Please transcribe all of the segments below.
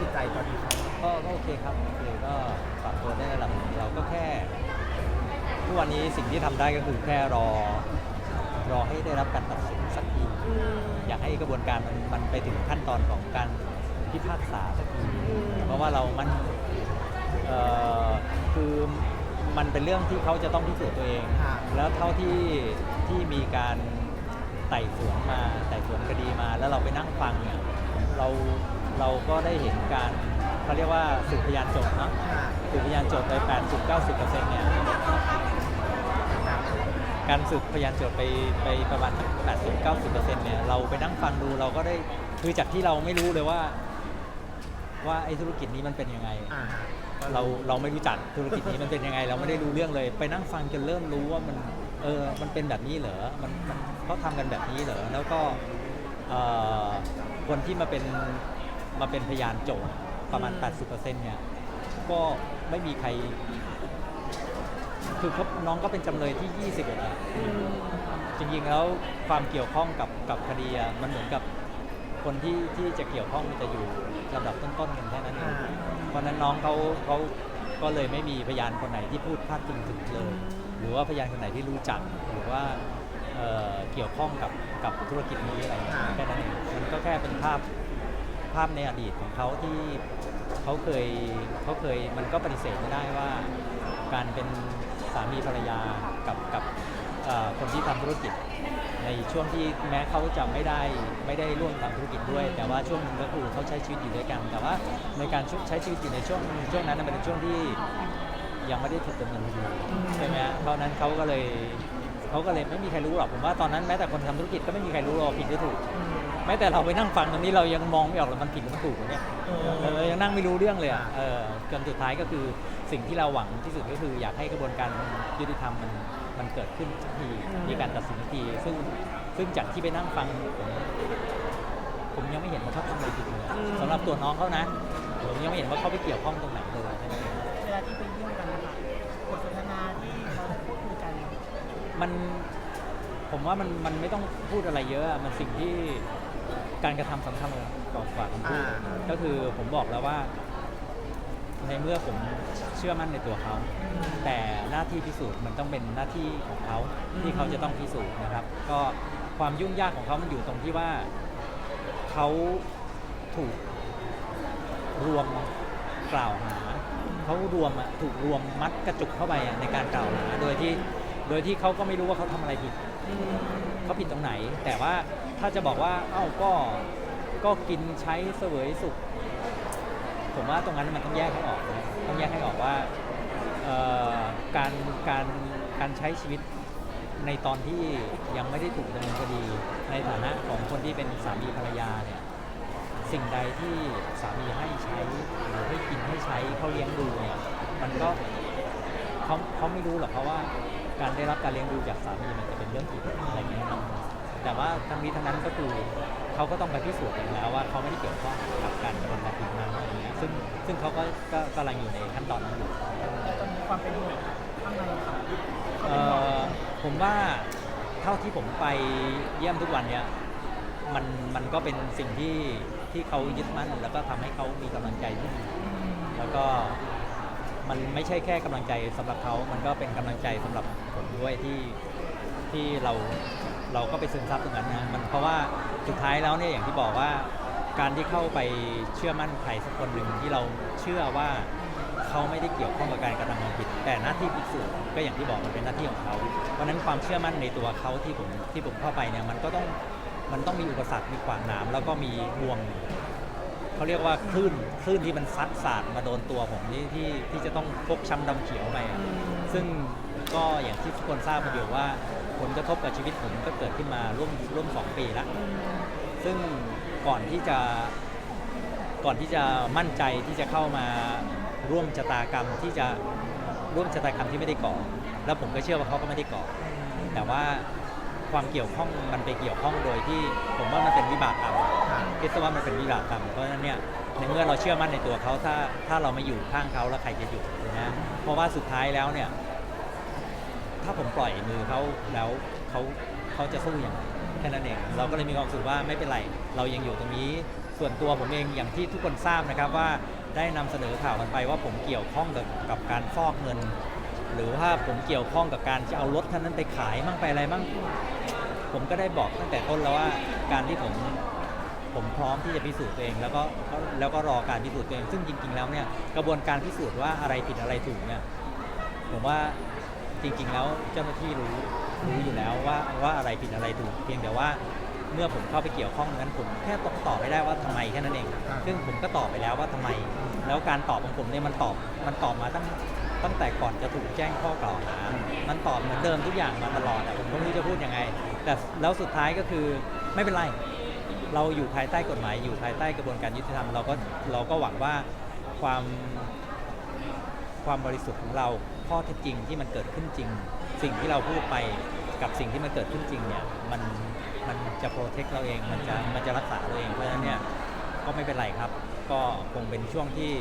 จิตใจตอนนี้ครับก็ก็โอเคครับโอเคก็ปรับตัวได้ระดับหนึ่งเราก็แค่ทุกวันนี้สิ่งที่ทำได้ก็คือแค่รอ รอให้ได้รับการตัดสินสักที อยากให้กระบวนการมันมันไปถึงขั้นตอนของการพิพากษาสักทีเพราะว่าเรามันเอ่อคือมันเป็นเรื่องที่เขาจะต้องพิสูจน์ตัวเอง ค่ะแล้วเท่าที่ที่มีการไต่สวนมาไต่สวนคดีมา แล้วเราไปนั่งฟังเนี่ยเรา เราก็ได้เห็นการเขาเรียกว่าสืบพยานโจทย์เนาะค่ะสืบพยานโจทย์ไป 80-90%เนี่ยการสืบพยานโจทย์ไปไปประมาณสัก80-90%เนี่ยเราไปนั่งฟังดูเราก็ได้คือจากที่เราไม่รู้เลยว่า ว่าไอ้ธุรกิจนี้มันเป็นยังไงอ่าเราเราไม่รู้จักธุรกิจนี้มันเป็นยังไง เราไม่ได้รู้เรื่องเลย ไปนั่งฟังจนเริ่มรู้ว่ามันเออมันเป็นแบบนี้เหรอมันมันเขาทำกันแบบนี้เหรอแล้วก็เอ่อคนที่มาเป็น มาเป็นพยานโจทย์ประมาณ 80%เนี่ยก็ไม่มีใคร คือเขาน้องก็เป็นจำเลยที่21อะจริงๆแล้วความเกี่ยวข้องกับกับคดีอะมันเหมือนกับคนที่ที่จะเกี่ยวข้องมันจะอยู่ลำดับต้นๆกันแค่นั้นเองอ่าเพราะฉะนั้นน้องเขาเขาก็เลยไม่มีพยานคนไหนที่พูดพาดพิงถึงเลย หรือว่าพยานคนไหนที่รู้จักหรือว่าเอ่อเกี่ยวข้องกับกับธุรกิจนี้อะไรอย่างเงี้ยแค่นั้นเองมันก็แค่เป็นภาพ ภาพในอดีตของเขาที่เขาเคยเขาเคยมันก็ปฏิเสธไม่ได้ว่า การเป็นสามีภรรยากับกับคนที่ทำธุรกิจ ในช่วงที่แม้เขาจะไม่ได้ไม่ได้ร่วมทำธุรกิจด้วย แต่ว่าช่วงนึงก็คือเขาใช้ชีวิตอยู่ด้วยกัน แต่ว่าในการใช้ชีวิตอยู่ในช่วงช่วงนั้นมันเป็นช่วงที่ยังไม่ได้ถูกดำเนินคดีใช่ไหมเพราะนั้นเขาก็เลย เขาก็เลยไม่มีใครรู้หรอกผมว่าตอนนั้นแม้แต่คนทำธุรกิจก็ไม่มีใครรู้หรอกผิดหรือถูกแม้แต่เราไปนั่งฟังตรงนี้เรายังมองไม่ออกเลยมันผิดหรือมันถูกวะเนี่ยเออเรายังนั่งไม่รู้เรื่องเลยอะอ่าเออจนสุดท้ายก็คือสิ่งที่เราหวังที่สุดก็คือ อยากให้กระบวนการยุติธรรมมันมันเกิดขึ้นสักทีมีการตัดสินสักทีซึ่งซึ่งจากที่ไปนั่งฟังผมผมยังไม่เห็นว่าเขาทำอะไรผิดเลยอะสำหรับตัวน้องเขานะผมยังไม่เห็นว่าเขาไปเกี่ยวข้องตรงไหนเลยใช่ไหม เวลาที่ไปเยี่ยมกันนะคะบทสนทนาที่เราพูดคุยกัน มันผมว่ามันมันไม่ต้องพูดอะไรเยอะอะมันสิ่งที่การกระทำสำคัญกว่ากว่าคำพูดอ่า ก็คือผมบอกแล้วว่า ในเมื่อผมเชื่อมั่นในตัวเขา แต่หน้าที่พิสูจน์มันต้องเป็นหน้าที่ของเขาที่เขาจะต้องพิสูจน์นะครับ ก็ความยุ่งยากของเขามันอยู่ตรงที่ว่าเขาถูกรวมกล่าวหาเขารวมอะถูกรวมมัดกระจุกเข้าไปอะในการกล่าวหาโดยที่ โดยที่เขาก็ไม่รู้ว่าเขาทำอะไรผิดเขาผิดตรงไหน แต่ว่าถ้าจะบอกว่าเอ้าก็ก็กินใช้เสวยสุข ผมว่าตรงนั้นมันต้องแยกให้ออกนะต้องแยกให้ออกว่าเอ่อการการการใช้ชีวิตในตอนที่ยังไม่ได้ถูกดำเนินคดี ในฐานะของคนที่เป็นสามีภรรยาเนี่ยสิ่งใดที่สามีให้ใช้หรือให้กินให้ใช้เขาเลี้ยงดูเนี่ยมันก็เขาเขาไม่รู้หรอกเพราะว่า การได้รับการเลี้ยงดูจากสามีมันจะเป็นเรื่องผิดอะไรเงี้ยครับแต่ว่าทั้งนี้ทั้งนั้นก็คือเขาก็ต้องไปพิสูจน์กันแล้วว่าเขาไม่ได้เกี่ยวข้องกับการกระทำความผิดนั้นอะไรเงี้ยซึ่งซึ่งเขาก็ก็กำลังอยู่ในขั้นตอนนั้นอยู่แต่ตอนนี้ความเป็นห่วงข้างในค่ะเอ่อผมว่าเท่าที่ผมไปเยี่ยมทุกวันเนี้ยมันมันก็เป็นสิ่งที่ที่เขายึดมั่นแล้วก็ทำให้เขามีกำลังใจที่ดีแล้วก็ มันไม่ใช่แค่กำลังใจสำหรับเขา มันก็เป็นกำลังใจสำหรับผมด้วยที่ที่เราเราก็ไปซึมซับตรงนั้นนะมันเพราะว่าสุดท้ายแล้วเนี่ยอย่างที่บอกว่า การที่เข้าไปเชื่อมั่นใครสักคนหนึ่งที่เราเชื่อว่าเขาไม่ได้เกี่ยวข้องกับการกระทำความผิด แต่หน้าที่พิสูจน์ก็อย่างที่บอกมันเป็นหน้าที่ของเขาเพราะฉะนั้นความเชื่อมั่นในตัวเขาที่ผมที่ผมเข้าไปเนี่ยมันก็ต้องมันต้องมีอุปสรรคมีขวางหนามแล้วก็มีห่วง เขาเรียกว่าคลื่นคลื่นที่มันซัดสาดมาโดนตัวผมที่ที่ที่จะต้องพกช้ำดำเขียวไปอะซึ่งก็อย่างที่ทุกคนทราบกันอยู่ว่าผลกระทบกับชีวิตผมก็เกิดขึ้นมาร่วมร่วมสองปีแล้วซึ่งก่อนที่จะก่อนที่จะมั่นใจที่จะเข้ามาร่วมชะตากรรมที่จะร่วมชะตากรรมที่ไม่ได้ก่อ แล้วผมก็เชื่อว่าเขาก็ไม่ได้ก่อ แต่ว่าความเกี่ยวข้องมันไปเกี่ยวข้องโดยที่ผมว่ามันเป็นวิบากกรรม คิดซะว่ามันเป็นวิบากกรรมเพราะฉะนั้นเนี่ยในเมื่อเราเชื่อมั่นในตัวเขาถ้าถ้าเราไม่อยู่ข้างเขาแล้วใครจะอยู่นะเพราะว่าสุดท้ายแล้วเนี่ย ถ้าผมปล่อยมือเขาแล้วเขาเขาจะสู้อย่างไรแค่นั้นเองเราก็เลยมีความรู้สึกว่าไม่เป็นไร เรายังอยู่ตรงนี้ ส่วนตัวผมเองอย่างที่ทุกคนทราบนะครับว่าได้นำเสนอข่าวกันไปว่าผมเกี่ยวข้องกับกับการฟอกเงิน หรือว่าผมเกี่ยวข้องกับการจะเอารถคันนั้นไปขายมั่งไปอะไรมั่งผมก็ได้บอกตั้งแต่ต้นแล้วว่าการที่ผม ผมพร้อมที่จะพิสูจน์ตัวเอง แล้วก็แล้วก็รอการพิสูจน์ตัวเอง ซึ่งจริง ๆ แล้วเนี่ยกระบวนการพิสูจน์ว่าอะไรผิดอะไรถูกเนี่ยผมว่าจริง ๆ แล้วเจ้าหน้าที่รู้รู้อยู่แล้วว่าว่าอะไรผิดอะไรถูก เพียงแต่ว่าเมื่อผมเข้าไปเกี่ยวข้องนั้นผมแค่ตอบตอบไม่ได้ว่าทำไมแค่นั้นเอง ซึ่งผมก็ตอบไปแล้วว่าทำไม แล้วการตอบของผมเนี่ยมันตอบมันตอบมาตั้งตั้งแต่ก่อนจะถูกแจ้งข้อกล่าวหา มันตอบเหมือนเดิมทุกอย่างมาตลอดอะผมก็ไม่รู้จะพูดยังไง แต่แล้วสุดท้ายก็คือไม่เป็นไร เราอยู่ภายใต้กฎหมาย อยู่ภายใต้กระบวนการยุติธรรมเราก็เราก็หวังว่าความความบริสุทธิ์ของเราข้อเท็จจริงที่มันเกิดขึ้นจริง สิ่งที่เราพูดไปกับสิ่งที่มันเกิดขึ้นจริงเนี่ยมันมันจะโปรเทคเราเองมันจะมันจะรักษาเราเองเพราะฉะนั้นเนี่ยก็ไม่เป็นไรครับ ก็คงเป็นช่วงที่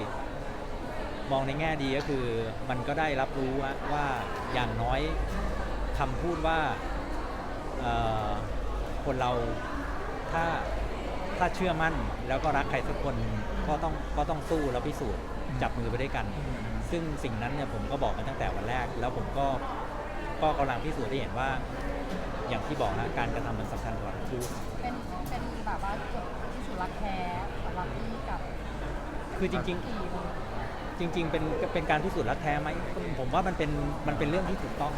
มองในแง่ดีก็คือมันก็ได้รับรู้ว่าว่าอย่างน้อยคำพูดว่าคนเราถ้า ถ้าเชื่อมั่นแล้วก็รักใครสักคนก็ต้องก็ต้องสู้แล้วพิสูจน์จับมือไปด้วยกัน ซึ่งสิ่งนั้นเนี่ยผมก็บอกมาตั้งแต่วันแรก แล้วผมก็ก็กำลังพิสูจน์ได้เห็นว่า อย่างที่บอกนะการกระทำมันสำคัญกว่าคือเป็นเป็นแบบว่าจุดที่สุดรักแท้สำหรับพี่กับคือจริงๆทีมจริง ๆ เป็นเป็นการพิสูจน์รักแท้ไหมผมว่ามันเป็นมันเป็นเรื่องที่ถูกต้อง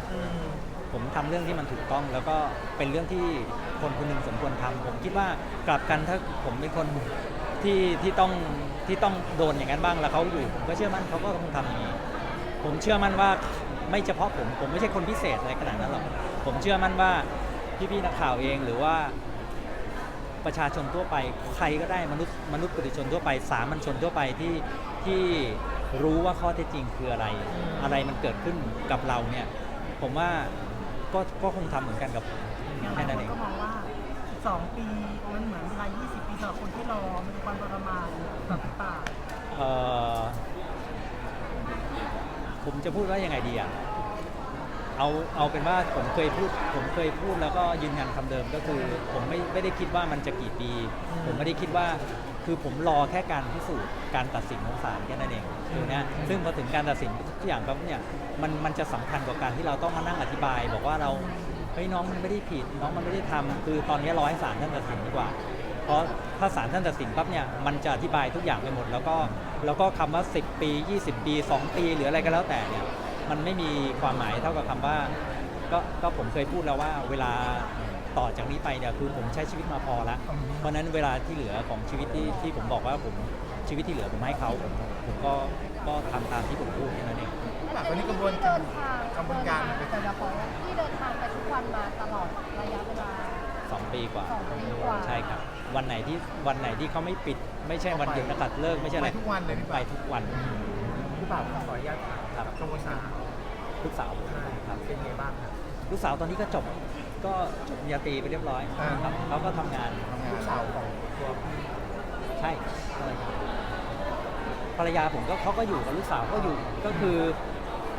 ผมทำเรื่องที่มันถูกต้อง แล้วก็เป็นเรื่องที่คนคนหนึ่งสมควรทำผมคิดว่ากลับกันถ้าผมเป็นคนที่ที่ต้องที่ต้องโดนอย่างนั้นบ้างแล้วเขาอยู่ผมก็เชื่อมั่นเขาก็คงทำอย่างนี้ผมเชื่อมั่นว่าไม่เฉพาะผมผมไม่ใช่คนพิเศษอะไรขนาดนั้นหรอกผมเชื่อมั่นว่าพี่ๆนักข่าวเองหรือว่าประชาชนทั่วไปใครก็ได้มนุษย์มนุษย์ปุถุชนทั่วไป สามัญชนทั่วไปที่ที่รู้ว่าข้อเท็จจริงคืออะไร อะไรมันเกิดขึ้นกับเราเนี่ย ผมว่า ก็ก็คงทำเหมือนกันกับผมอย่างหแค่ลายนั้นคเอนงก็มองว่า 2 ปีมันเหมือนเวลา 20 ปีสำหรับคนที่รอมันเป็นความทรมานแบบต่างเอ่อผมจะพูดว่ายังไงดีอะ เอาเอาเป็นว่าผมเคยพูด ผมเคยพูดแล้วก็ยืนยันคำเดิมก็คือ ผมไม่ไม่ได้คิดว่ามันจะกี่ปี ผมไม่ได้คิดว่า คือผมรอแค่การพิสูจน์การตัดสินของศาลแค่นั้นเองคือนะซึ่งพอถึงการตัดสินทุกอย่างปั๊บเนี่ยมันมันจะสำคัญกว่าการที่เราต้องมานั่งอธิบาย บอกว่าเราเฮ้ยน้องมันไม่ได้ผิดน้องมันไม่ได้ทำคือตอนนี้รอให้ศาลท่านตัดสินดีกว่า เพราะถ้าศาลท่านตัดสินปั๊บเนี่ยมันจะอธิบายทุกอย่างไปหมด แล้วก็แล้วก็คำว่า 10 ปี 20 ปี 2 ปีหรืออะไรก็แล้วแต่เนี่ยมันไม่มีความหมายเท่ากับคำว่าก็ก็ผมเคยพูดแล้วว่าเวลา ต่อจากนี้ไปเนี่ยคือผมใช้ชีวิตมาพอแล้วเพราะฉะนั้นเวลาที่เหลือของชีวิตที่ที่ผมบอกว่าผมชีวิตที่เหลือผมให้เขาผมผมก็ก็ทำตามที่ผมพูดแค่นั้นเองตอนนี้กระบวนที่กาเดิรนทางกระบวนการมันเดิเป็นนทางเดี๋ยวขอที่เดินทางไปทุกวันมาตลอดระยะเวลา สองปีกว่าสองปีกว่า ใช่ครับ วันไหนที่วันไหนที่เขาไม่ปิด ไม่ใช่วันหยุดนักขัตฤกษ์ไม่ใช่อะไรไปทุกวันเลยดีกไปว่าทุกวันพี่บ่าวขออนุญาตถามครับกระบวนการลูกสาวผมครับเป็นไงบ้างครับ ลูกสาวตอนนี้ก็จบ ก็จบปริญญาตรีไปเรียบร้อยอ่า ครับเขาก็ทำงานลูกสาวของตัวพี่ใช่ใช่ครับภรรยาผมก็เขาก็อยู่กับลูกสาวก็อยู่ก็คือ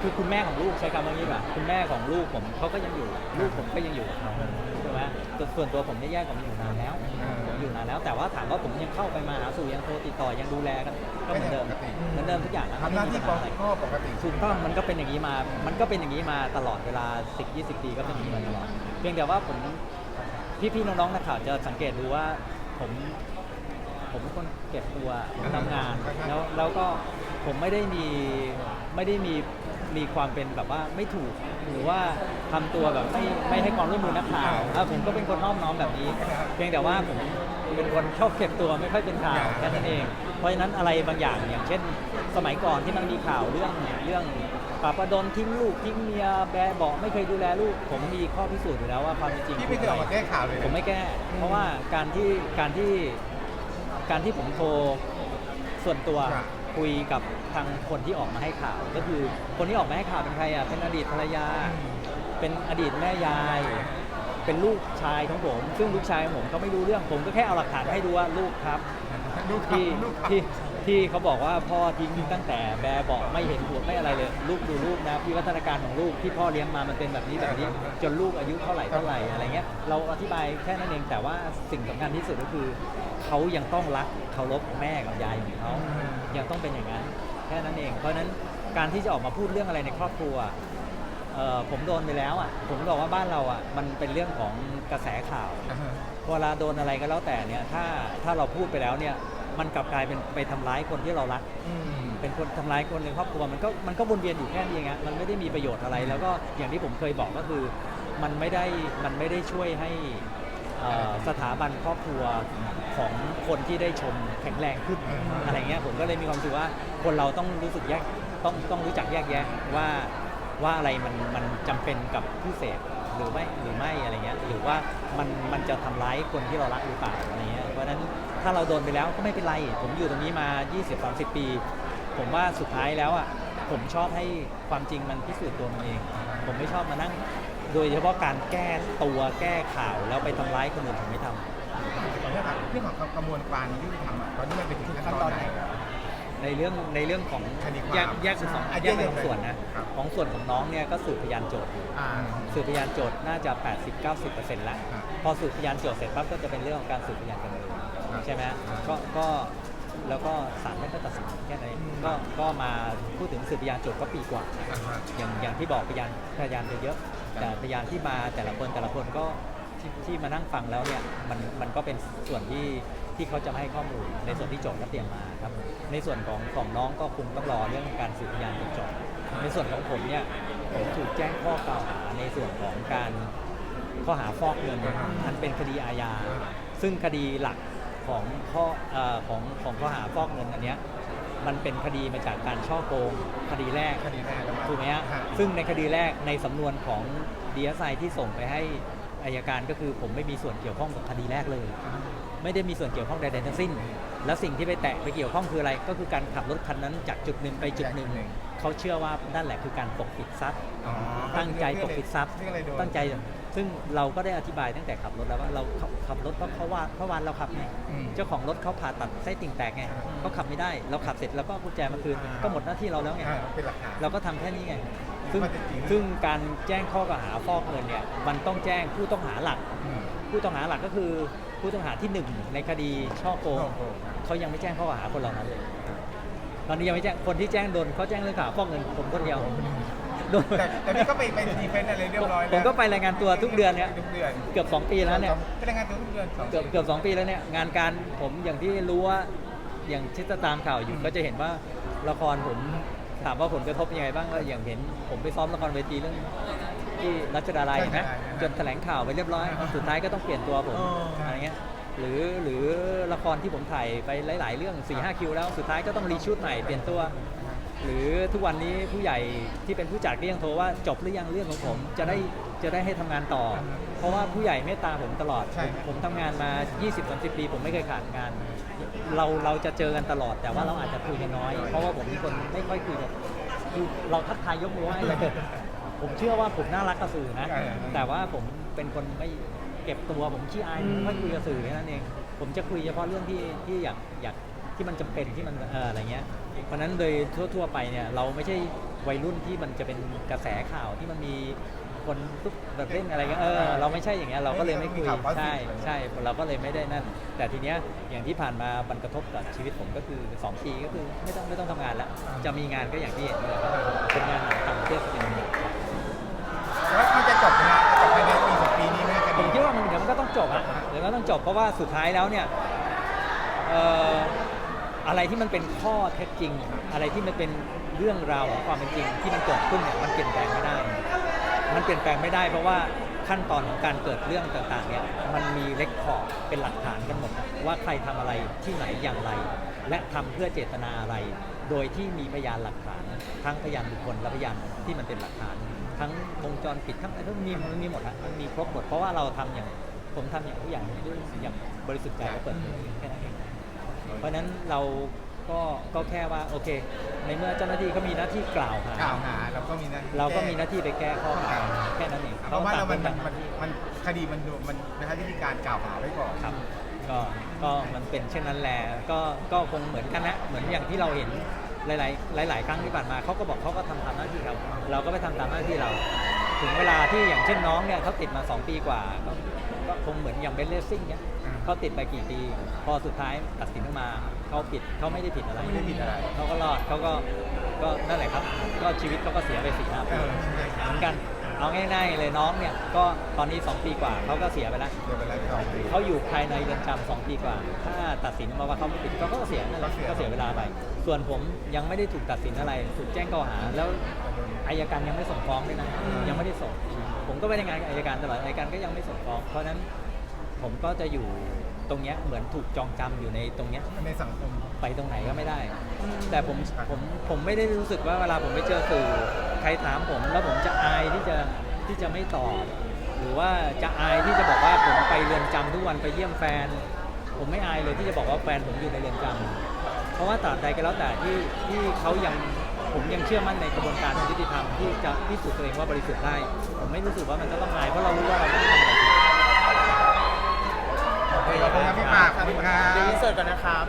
คือคุณแม่ของลูกใช้คำว่านี้ป่ะคุณแม่ของลูกผมเขาก็ยังอยู่ ลูกผมก็ยังอยู่กับเขาใช่ไหมส่วนส่วนตัวผมเนี่ยแยกกับมันอยู่นานแล้วผมอยู่นานแล้ว แต่ว่าถามว่าผมยังเข้าไปมาหาสู่ยังโทรติดต่อยังดูแลกันก็เหมือนเดิมเหมือนเดิมทุกอย่างนะทำหน้าที่ไม่มีปัญปหาอะไรพ่อปกติ ถูกต้องมันก็เป็นอย่างนี้มา มันก็เป็นอย่างนี้มาตลอดเวลา 10 20 ปีก็เป็นอย่างนี้มาตลอดเพียงแต่ว่าผมพี่ๆน้องๆนักข่าวจะสังเกตดูว่าผมผมเป็นคนเก็บตัวผมทำงาน แล้วแล้วก็ผมไม่ได้มีไม่ได้มีมีความเป็นแบบว่าไม่ถูก หรือว่าทำตัวแบบไม่ไม่ให้ความร่วมมือนักข่าวอะผมก็เป็นคนน้อมน้อมแบบนี้ เพียงแต่ว่าผมเป็นคนชอบเก็บตัวไม่ค่อยเป็นข่าวแค่นั้นเอง เพราะฉะนั้นอะไรบางอย่างอย่างเช่น สมัยก่อนที่มันมีข่าวเรื่องเรื่อง ปาประดนทิ้งลูกทิ้งเมียแบเบอกไม่เคยดูแลลูก ผมมีข้อพิสูจน์อยู่แล้วว่าความเป็นจริงพี่ไม่เคยออกมาแก้ข่าวเลยนะผมไม่แก้ เพราะว่าการที่การที่การที่ผมโทรส่วนตัวครับ คุยกับทางคนที่ออกมาให้ข่าว ก็คือคนที่ออกมาให้ข่าวเป็นใครอะเป็นอดีตภรรยา เป็นอดีตแม่ยาย เป็นลูกชายของผม ซึ่งลูกชายของผมเขาไม่รู้เรื่องผมก็แค่เอาหลักฐานให้ดูว่าลูกครับ ลูกครับที่ลูกครับ ที่ ทที่เขาบอกว่าพ่อทิ้งตั้งแต่แบบเบอกไม่เห็นหัวไม่อะไรเลย ลูกดูลูกนะพี่วัฒนาการของลูกที่พ่อเลี้ยงมามันเป็นแบบนี้แบบนี้ จนลูกอายุเท่าไหร่เท่าไหร่อะไรเงี้ยเราอธิบายแค่นั้นเองแต่ว่าสิ่งสำคัญที่สุดก็คือเขายังต้องรักเคารพแม่กับยายของเขายังต้องเป็นอย่างนั้น แค่นั้นเอง เพราะฉะนั้นการที่จะออกมาพูดเรื่องอะไรในครอบครัวเอ่อผมโดนไปแล้วอะผมบอกว่าบ้านเราอะมันเป็นเรื่องของกระแสข่าวอ่าฮะเวลาโดนอะไรก็แล้วแต่เนี่ยถ้าถ้าเราพูดไปแล้วเนี่ย มันกลับกลายเป็นไปทำร้ายคนที่เรารัก อืม เป็นคนทำร้ายคนในครอบครัวมันก็มันก็วนเวียนอยู่แค่นี้เองอะมันไม่ได้มีประโยชน์อะไร แล้วก็อย่างที่ผมเคยบอกก็คือ มันไม่ได้มันไม่ได้ช่วยให้เอ่อสถาบันครอบครัวของคนที่ได้ชมแข็งแรงขึ้นอะไรเงี้ยผมก็เลยมีความรู้สึกว่าคนเราต้องรู้สึกแยกต้องต้องรู้จักแยกแยะว่าว่าอะไรมันมันจำเป็นกับผู้เสพ หรือไม่หรือไม่อะไรเงี้ยหรือว่ามันมันจะทำร้ายคนที่เรารักหรือเปล่าอะไรเงี้ยเพราะฉะนั้นถ้าเราโดนไปแล้วก็ไม่เป็นไร ผมอยู่ตรงนี้มา 20-30 ปี ผมว่าสุดท้ายแล้วอะผมชอบให้ความจริงมันพิสูจน์ตัวมันเอง ผมไม่ชอบมานั่ง โดยเฉพาะการแก้ตัวแก้ข่าวแล้วไปทำร้ายคนอื่นผมไม่ทำ เรื่องของกระบวนการยุติธรรมอะตอนนี้มันเป็นถึงขั้นตอนไหน ในเรื่องในเรื่องของคดีความแยกแยกเป็นสองอะแยกเป็นสองแยกๆส่วนนะครับ ของส่วนของน้องเนี่ยก็สืบพยานโจทย์อยู่อ่า สืบพยานโจทย์น่าจะ 80-90%แล้ว ครับพอสืบพยานโจทย์เสร็จปั๊บก็จะเป็นเรื่องของการสืบพยานจำเลยครับใช่ไหมครับก็ก็แล้วก็ศาลท่านก็ตัดสินแค่นั้นเองอืม ก็ก็มาพูดถึงสืบพยานโจทย์ก็ปีกว่า อ่าฮะ อย่างอย่างที่บอกพยานพยานจะเยอะแต่พยานที่มาแต่ละคนแต่ละคนก็ที่ที่มานั่งฟังแล้วเนี่ยมันมันก็เป็นส่วนที่ที่เขาจะมาให้ข้อมูลในส่วนที่โจทย์ก็เตรียมมา ครับในส่วนของของน้องก็คงต้องรอเรื่องการสืบพยานจนจบในส่วนของผมเนี่ยผมถูกแจ้งข้อกล่าวหาในส่วนของการข้อหาฟอกเงินอันเป็นคดีอาญาซึ่งคดีหลักของข้อเอ่อของของข้อหาฟอกเงินอันเนี้ยมันเป็นคดีมาจากการช่อโกงคดีแรกคดีแรกแล้วถูกไหมฮะฮะซึ่งในคดีแรกในสำนวนของ DSI ที่ส่งไปให้อายการก็คือผมไม่มีส่วนเกี่ยวข้องกับคดีแรกเลย ไม่ได้มีส่วนเกี่ยวข้องใดๆทั้งสิ้น และสิ่งที่ไปแตะไปเกี่ยวข้องคืออะไร ก็คือการขับรถคันนั้นจากจุดหนึ่งไปจุดหนึ่งจากจุดหนึ่งเขาเชื่อว่านั่นแหละคือการปกปิดทรัพย์อ๋อตั้งใจปกปิดทรัพย์เรื่องอะไรโดนตั้งใจ ซึ่งเราก็ได้อธิบายตั้งแต่ขับรถแล้วว่าเราขับขับรถเพราะเขาว่าเพราะวันเราขับไงอืมเจ้าของรถเขาผ่าตัดไส้ติ่งแตกไงอ่าเขาขับไม่ได้ เราขับเสร็จแล้วก็เอากุญแจมาคืนอ่าก็หมดหน้าที่เราแล้วไงอ่าเป็นหลักฐานเราก็ทำแค่นี้ไง ซึ่งข้อเท็จจริงซึ่งการแจ้งข้อกล่าวหาฟอกเงินเนี่ย มันต้องแจ้งผู้ต้องหาหลักอืมผู้ต้องหาหลักก็คือ ผู้ต้องหาที่หนึ่งในคดีช่อโกงช่อโกงเขายังไม่แจ้งข้อกล่าวหาคนเหล่านั้นเลยตอนนี้ยังไม่แจ้งคนที่แจ้งโดนเขาแจ้งเรื่องข่าวฟอกเงินผมคนเดียวโดนแต่แต่นี่ก็ไปไปดีเฟนต์อะไรเรียบร้อยแล้วผมก็ไปรายงานตัวทุกเดือนเนี่ยทุกเดือนเกือบ 2 ปีแล้วเนี่ยไปรายงานตัวทุกเดือนสงเกือบเกือบสองปีแล้วเนี่ยงานการผมอย่างที่รู้ว่าอย่างที่ตามข่าวอยู่ก็จะเห็นว่าละครผมถามว่าผลกระทบยังไงบ้างก็อย่างเห็นผมไปซ้อมละครเวทีเรื่อง ที่รัชดาลัยเห็นไหมจนแถลงข่าวไปเรียบร้อย สุดท้ายก็ต้องเปลี่ยนตัวผมอะไรเงี้ยหรือหรือละครที่ผมถ่ายไปหลาย ๆ เรื่อง4ีหคิวแล้วสุดท้ายก็ต้องรีชูตใหม่เปลี่ยนตัว หรือทุกวันนี้ผู้ใหญ่ที่เป็นผู้จัดก็ยังโทรว่าจบหรือยังเรื่องของผมจะได้จะได้ให้ทำงานต่อ เพราะว่าผู้ใหญ่เมตตาผมตลอดใช่ผมผมทำงานมา 20-30 ปี ผมไม่เคยขาดงาน เราเราจะเจอกันตลอด แต่ว่าเราอาจจะคุยกันน้อย เพราะว่าผมเป็นคนไม่ค่อยคุยกันคือเราทักทายยกมือไหว้แต่ ผมเชื่อว่าผมน่ารักกับสื่อนะ ใช่แต่ว่าผมเป็นคนไม่เก็บตัวผมขี้อายผมไม่ค่อยคุยกับสื่อแค่นั้นเอง ผมจะคุยเฉพาะเรื่องที่ที่อยากอยากที่มันจำเป็นที่มันเอออะไรเงี้ย เพราะฉะนั้นโดยทั่ว ๆ ไปเนี่ยเราไม่ใช่วัยรุ่นที่มันจะเป็นกระแสข่าวที่มันมีคนทุกแบบเล่นอะไรเงี้ยเออเราไม่ใช่อย่างเงี้ยเราก็เลยไม่คุย มีข่าว positive ใช่ใช่เราก็เลยไม่ได้นั่น แต่ทีเนี้ยอย่างที่ผ่านมามันกระทบกับชีวิตผมก็คือสองปีก็คือไม่ต้องไม่ต้องทำงานแล้ว จะมีงานก็อย่างที่เห็นเลยเป็นงานต่างประเทศเป็นแจบอะเดี๋ยวก็ต้องจบเพราะว่าสุดท้ายแล้วเนี่ยเอ่ออะไรที่มันเป็นข้อเท็จจริง อะไรที่มันเป็นเรื่องราวของความเป็นจริง ที่มันเกิดขึ้นเนี่ยมันเปลี่ยนแปลงไม่ได้ มันเปลี่ยนแปลงไม่ได้ เพราะว่าขั้นตอนของการเกิดเรื่องต่างๆเนี่ยมันมีเรคคอร์ดเป็นหลักฐานกันหมดว่าใครทำอะไรที่ไหนอย่างไร และทำเพื่อเจตนาอะไร โดยที่มีพยานหลักฐาน ทั้งพยานบุคคลและพยานที่มันเป็นหลักฐาน ทั้งวงจรปิดทั้งอะไรทั้งมีมันมีหมดอะมันมีครบหมดเพราะว่าเราทำอย่าง ผมทำอย่างทุกอย่างด้วยอย่างบริสุทธิ์ใจและเปิดเผยแค่นั้นเองเพราะฉะนั้นเราก็ก็แค่ว่าโอเค ในเมื่อเจ้าหน้าที่เขามีหน้าที่กล่าวหากล่าวหาเราก็มีหน้าที่เราก็มีหน้าที่ไปแก้ข้อกล่าวหาแค่นั้นเองเพราะว่าเรามันต่มันงคมันมันคดีมันดูมันนะฮะที่มีการกล่าวหาไว้ก่อนครับก็ก็มันเป็นเช่นนั้นแหละก็ก็คงเหมือนกันนะเหมือนอย่างที่เราเห็นหลาย ๆ หลาย ๆ ครั้งที่ผ่านมาเขาก็บอกเขาก็ทำตามหน้าที่เราเราก็ไปทำตามหน้าที่เรา ถึงเวลาที่อย่างเช่นน้องเนี่ยเขาติดมา 2 ปีกว่า ก็ก็คงเหมือนอย่างเบนเลสซิ่งเนี่ยเขาติดไปกี่ปี พอสุดท้ายตัดสินออกมาเขาผิดเขาไม่ได้ผิดอะไรไม่ได้ผิดอะไร เขาก็รอดเขาก็ก็นั่นแหละครับ ก็ชีวิตเขาก็เสียไปสี่ห้าเอปีอเหมือนกันเอาง่ายๆเลยน้องเนี่ยก็ตอนนี้ 2 ปีกว่าเขาก็เสียไปแล้วเดี๋ยวไปแล้วสองปีเขาอยู่ภายในเรือนจำสองปีกว่า ถ้าตัดสินมาว่าเขาไม่ผิดก็เขาก็เสียนั่นแหละก็เสีย ก็เสียเวลาไป ส่วนผมยังไม่ได้ถูกตัดสินอะไร ถูกแจ้งข้อหา แล้วอายการยังไม่ส่งฟ้องด้วยนะยังไม่ได้ส่ง ผมก็ไปในงานกับอายการตลอดอายการก็ยังไม่ส่งฟ้อง เพราะฉะนั้นผมก็จะอยู่ตรงเนี้ยเหมือนถูกจองจำอยู่ในตรงเนี้ย ในสังคม ไปตรงไหนก็ไม่ได้ แต่ผมผมผมไม่ได้รู้สึกว่าเวลาผมไปเจอสื่อใครถามผมแล้วผมจะอายที่จะที่จะไม่ตอบ หรือว่าจะอายที่จะบอกว่าผมไปเรือนจำทุกวันไปเยี่ยมแฟน ผมไม่อายเลยที่จะบอกว่าแฟนผมอยู่ในเรือนจำเพราะว่าตราบใดก็แล้วแต่ที่ที่เขายัง ผมยังเชื่อมั่นในกระบวนการยุติธรรมที่จะพิสูจน์ตัวเองว่าบริสุทธิ์ได้ ผมไม่รู้สึกว่ามันจะต้องอายเพราะเรารู้ว่าเราไม่ได้ทำอะไรผิดโอเคขอบคุณครับพี่ปากขอบคุณครับ เดี๋ยวอินเสิร์ตก่อนนะครับ